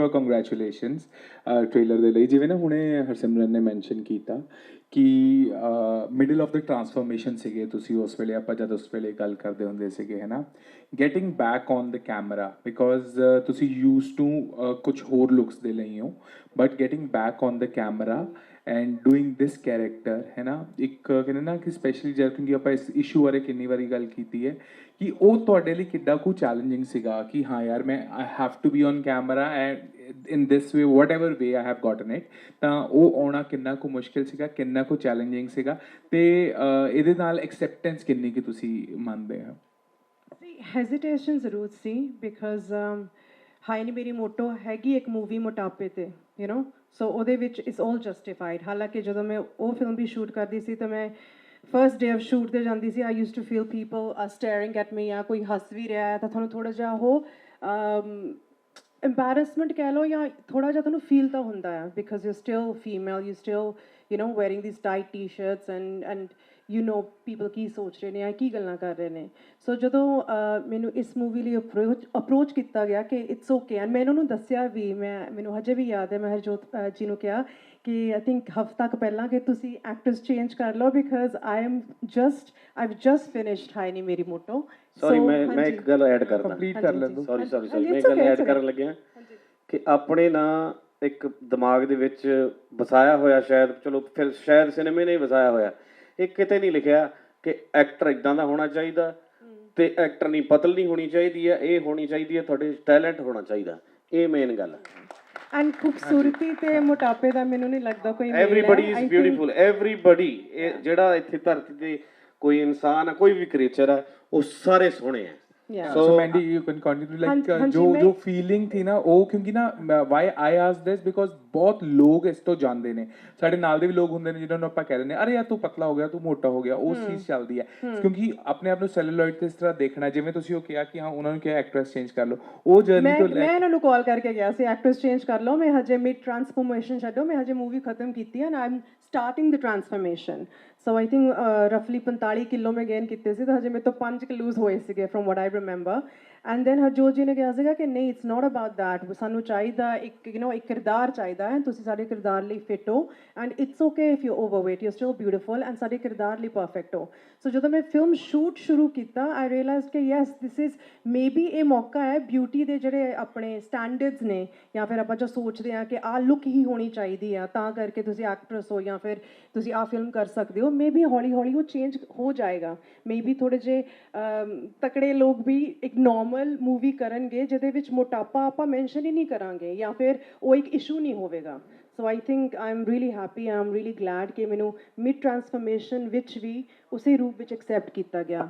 Of all congratulations trailer ਦੇ ਲਈ। ਜਿਵੇਂ ਨਾ ਹੁਣੇ ਹਰਸਿਮਰਨ ਨੇ ਮੈਂਸ਼ਨ ਕੀਤਾ ਕਿ uh, middle of the transformation ਸੀਗੇ, ਤੁਸੀਂ ਉਸ ਵੇਲੇ, ਆਪਾਂ ਜਦ ਉਸ ਵੇਲੇ ਗੱਲ ਕਰਦੇ ਹੁੰਦੇ ਸੀਗੇ ਹੈ ਨਾ getting back on the camera because ਤੁਸੀਂ ਯੂਜ਼ ਟੂ ਕੁਝ ਹੋਰ ਲੁੱਕਸ ਦੇ ਲਈ ਹੋ but getting back on the camera and doing this character ਹੈ ਨਾ ਇੱਕ ਕਹਿੰਦੇ ਨਾ ਕਿ ਸਪੈਸ਼ਲੀ ਜਦ ਕਿਉਂਕਿ ਆਪਾਂ ਇਸ ਇਸ਼ੂ ਬਾਰੇ ਕਿੰਨੀ ਵਾਰੀ ਗੱਲ ਕੀਤੀ ਹੈ ਕਿ ਉਹ ਤੁਹਾਡੇ ਲਈ ਕਿੱਡਾ ਕੁ ਚੈਲੰਜਿੰਗ ਸੀਗਾ ਕਿ ਹਾਂ ਯਾਰ ਮੈਂ I have to be on camera and in this way whatever way I have gotten it ਤਾਂ ਉਹ ਆਉਣਾ ਕਿੰਨਾ ਕੁ ਮੁਸ਼ਕਿਲ ਸੀਗਾ, ਕਿੰਨਾ ਕੁ ਚੈਲੰਜਿੰਗ ਸੀਗਾ, ਤੇ ਇਹਦੇ ਨਾਲ ਐਕਸੈਪਟੈਂਸ ਕਿੰਨੀ ਕਿ ਤੁਸੀਂ ਮੰਨਦੇ ਹੋ? ਸੀ ਹੈਜ਼ਿਟੇਸ਼ਨ ਜ਼ਰੂਰ ਸੀ ਬਿਕਾਜ਼ ਹਾਈ ਨੀ ਮੇਰੀ ਮੋਟੋ ਹੈਗੀ ਇੱਕ ਮੂਵੀ ਮੋਟਾਪੇ ਤੇ ਯੂ نو ਸੋ ਉਹਦੇ ਵਿੱਚ ਇਟਸ ਆਲ ਜਸਟੀਫਾਈਡ ਹਾਲਾਂਕਿ ਜਦੋਂ ਮੈਂ ਉਹ ਫਿਲਮ ਵੀ ਸ਼ੂਟ ਕਰਦੀ ਸੀ, ਤਾਂ ਮੈਂ ਫਰਸਟ ਡੇ ਆਫ ਸ਼ੂਟ ਤੇ ਜਾਂਦੀ ਸੀ I used to feel people are staring at me ਜਾਂ ਕੋਈ ਹੱਸ ਵੀ ਰਿਹਾ ਹੈ, ਤਾਂ ਤੁਹਾਨੂੰ ਥੋੜਾ ਜਿਹਾ ਉਹ embarrassment ਕਹਿ ਲਓ ਜਾਂ ਥੋੜਾ ਜਿਹਾ ਤੁਹਾਨੂੰ ਫੀਲ ਤਾਂ ਹੁੰਦਾ ਆ because you still female you still you know wearing these tight t-shirts and and you know people ਕੀ ਸੋਚ ਰਹੇ ਨੇ ਜਾਂ ਕੀ ਗੱਲਾਂ ਕਰ ਰਹੇ ਨੇ। ਸੋ ਜਦੋਂ ਮੈਨੂੰ ਇਸ ਮੂਵੀ ਲਈ ਅਪਰੋਚ ਅਪਰੋਚ ਕੀਤਾ ਗਿਆ ਕਿ ਇਟਸ ਓਕੇ ਐਂਡ ਮੈਂ ਇਹਨਾਂ ਨੂੰ ਦੱਸਿਆ ਵੀ ਮੈਂ ਮੈਨੂੰ ਹਜੇ ਵੀ ਯਾਦ ਹੈ ਮੈਂ ਹਰਜੋਤ ਜੀ ਨੂੰ ਕਿਹਾ ਕਿ ਆਈ ਥਿੰਕ ਹਫਤਾ ਕੁ ਪਹਿਲਾਂ ਕਿ ਤੁਸੀਂ ਐਕਟਰਸ ਚੇਂਜ ਕਰ ਲਓ because I am just I've just finished hi ਨੀ ਮੇਰੀ ਮੋਟੋ ਸੌਰੀ ਮੈਂ ਮੈਂ ਇੱਕ ਗੱਲ ਐਡ ਕਰਦਾ। ਕੰਪਲੀਟ ਕਰ ਲੈਂਦੋ ਸੌਰੀ ਸੌਰੀ ਸੌਰੀ ਮੈਂ ਗੱਲ ਐਡ ਕਰਨ ਲੱਗਿਆ ਕਿ ਆਪਣੇ ਨਾ ਇੱਕ ਦਿਮਾਗ ਦੇ ਵਿੱਚ ਵਸਾਇਆ ਹੋਇਆ ਸ਼ਾਇਦ ਚਲੋ ਫਿਰ ਸ਼ਾਇਦ ਸਿਨੇਮੇ ਨੇ ਹੀ ਵਸਾਇਆ ਹੋਇਆ। ਇਹ ਕਿਤੇ ਨਹੀਂ ਲਿਖਿਆ ਕਿ ਐਕਟਰ ਇਦਾਂ ਦਾ ਹੋਣਾ ਚਾਹੀਦਾ ਤੇ ਐਕਟਰ ਨਹੀਂ ਪਤਲ ਨਹੀਂ ਹੋਣੀ ਚਾਹੀਦੀ ਹੈ ਇਹ ਹੋਣੀ ਚਾਹੀਦੀ ਹੈ ਤੁਹਾਡੇ ਟੈਲੈਂਟ ਹੋਣਾ ਚਾਹੀਦਾ ਇਹ ਮੇਨ ਗੱਲ ਹੈ। ਐਂਡ ਖੂਬਸੂਰਤੀ ਤੇ ਮੋਟਾਪੇ ਦਾ ਮੈਨੂੰ ਨਹੀਂ ਲੱਗਦਾ ਕੋਈ ਮੇਲ ਹੈ। ਐਵਰੀਬਾਡੀ ਇਜ਼ ਬਿਊਟੀਫੁਲ ਐਵਰੀਬਾਡੀ ਜਿਹੜਾ ਇੱਥੇ ਧਰਤੀ ਤੇ ਕੋਈ ਇਨਸਾਨ ਹੈ ਕੋਈ ਵੀ ਕ੍ਰੀਏਚਰ ਹੈ ਉਹ ਸਾਰੇ ਸੋਹਣੇ ਆ Yeah. so Mandy you can continue like feeling ਥੀ ਨਾ ਉਹ ਕਿਉਂਕਿ ਨਾ why I asked this? Because ਬਹੁਤ ਲੋਕ ਇਸ ਤੋਂ ਜਾਂਦੇ ਨੇ ਸਾਡੇ ਨਾਲ ਦੇ ਵੀ ਲੋਕ ਹੁੰਦੇ ਨੇ ਜਿਨ੍ਹਾਂ ਨੂੰ ਆਪਾਂ ਕਹਿ ਦਿੰਦੇ ਅਰੇ ਯਾਰ ਤੂੰ ਪਤਲਾ ਹੋ ਗਿਆ ਤੂੰ ਮੋਟਾ ਹੋ ਗਿਆ ਉਹ ਚੀਜ਼ ਚੱਲਦੀ ਹੈ ਕਿਉਂਕਿ ਆਪਣੇ ਆਪ ਨੂੰ ਸੈਲੂਲਾਇਡ ਤੇ ਇਸ ਤਰ੍ਹਾਂ ਦੇਖਣਾ ਜਿਵੇਂ ਤੁਸੀਂ ਉਹ ਕਿਹਾ ਕਿ ਹਾਂ ਉਹਨਾਂ ਨੂੰ ਕਿਹਾ ਐਕਟ੍ਰੈਸ ਚੇਂਜ ਕਰ ਲਓ ਉਹ ਜਰਨੀ ਤੋਂ ਮੈਂ ਇਹਨਾਂ ਨੂੰ ਕਾਲ ਕਰਕੇ ਗਿਆ ਸੀ ਐਕਟਰਸ ਚੇਂਜ ਕਰ ਲਓ ਮੈਂ ਹਜੇ ਮਿਡ ਟਰਾਂਸਫਰਮੇਸ਼ਨ ਛੱਡੋ ਮੈਂ ਹਜੇ ਮੂਵੀ ਖਤਮ ਕੀਤੀ ਹੈ and I am starting the transformation so I think ਰਫਲੀ 45 kilo ਮੈਂ ਗੇਨ ਕੀਤੇ ਸੀ ਤਾਂ ਹਜੇ ਮੇਰੇ ਤੋਂ 5 ਕਿ ਲੂਜ਼ ਹੋਏ ਸੀਗੇ from what I remember and then Harjot ji ਨੇ ਕਿਹਾ ਸੀਗਾ ਕਿ ਨਹੀਂ ਇਟਸ ਨਾਟ ਅਬਾਊਟ ਦੈਟ ਸਾਨੂੰ ਚਾਹੀਦਾ ਇੱਕ ਯੂ نو ਇੱਕ ਕਿਰਦਾਰ ਚਾਹੀਦਾ ਹੈ। ਤੁਸੀਂ ਸਾਡੇ ਕਿਰਦਾਰ ਲਈ ਫਿਟ ਹੋ। And it's okay if you overweight you still beautiful and ਸਾਡੇ ਕਿਰਦਾਰ ਲਈ ਪਰਫੈਕਟ ਹੋ। ਸੋ ਜਦੋਂ ਮੈਂ ਫਿਲਮ ਸ਼ੂਟ ਸ਼ੁਰੂ ਕੀਤਾ ਆਈ ਰੀਅਲਾਈਜ਼ ਕਿ ਯੈਸ ਥਿਸ ਇਜ਼ ਮੇਬੀ ਇਹ ਮੌਕਾ ਹੈ ਬਿਊਟੀ ਦੇ ਜਿਹੜੇ ਆਪਣੇ ਸਟੈਂਡਰਡਸ ਨੇ। ਜਾਂ ਫਿਰ ਆਪਾਂ ਜੋ ਸੋਚਦੇ ਆ ਕਿ ਆਹ ਲੁੱਕ ਹੀ ਹੋਣੀ ਚਾਹੀਦੀ ਆ, ਤਾਂ ਕਰਕੇ ਤੁਸੀਂ ਐਕਟਰਸ ਹੋ ਜਾਂ ਫਿਰ ਤੁਸੀਂ ਆਹ ਫਿਲਮ ਕਰ ਸਕਦੇ ਹੋ। ਮੇਬੀ ਹੌਲੀ ਹੌਲੀ ਉਹ ਚੇਂਜ ਹੋ ਜਾਏਗਾ। ਮੇਬੀ ਥੋੜੇ ਜੇ ਤਕੜੇ ਲੋਕ ਵੀ ਇੱਕ ਨਾਰਮਲ ਮੂਵੀ ਕਰਨਗੇ, ਜਿਹਦੇ ਵਿੱਚ ਮੋਟਾਪਾ ਆਪਾਂ ਮੈਂਸ਼ਨ ਹੀ ਨਹੀਂ ਕਰਾਂਗੇ ਜਾਂ ਫਿਰ ਉਹ ਇੱਕ ਇਸ਼ੂ ਨਹੀਂ ਹੋਵੇਗਾ। So I think I am really happy I am really glad ਕਿ ਮੈਨੂੰ ਮਿਡ ਟਰਾਂਸਫਰਮੇਸ਼ਨ ਵਿੱਚ ਵੀ ਉਸੇ ਰੂਪ ਵਿੱਚ ਐਕਸੈਪਟ ਕੀਤਾ ਗਿਆ।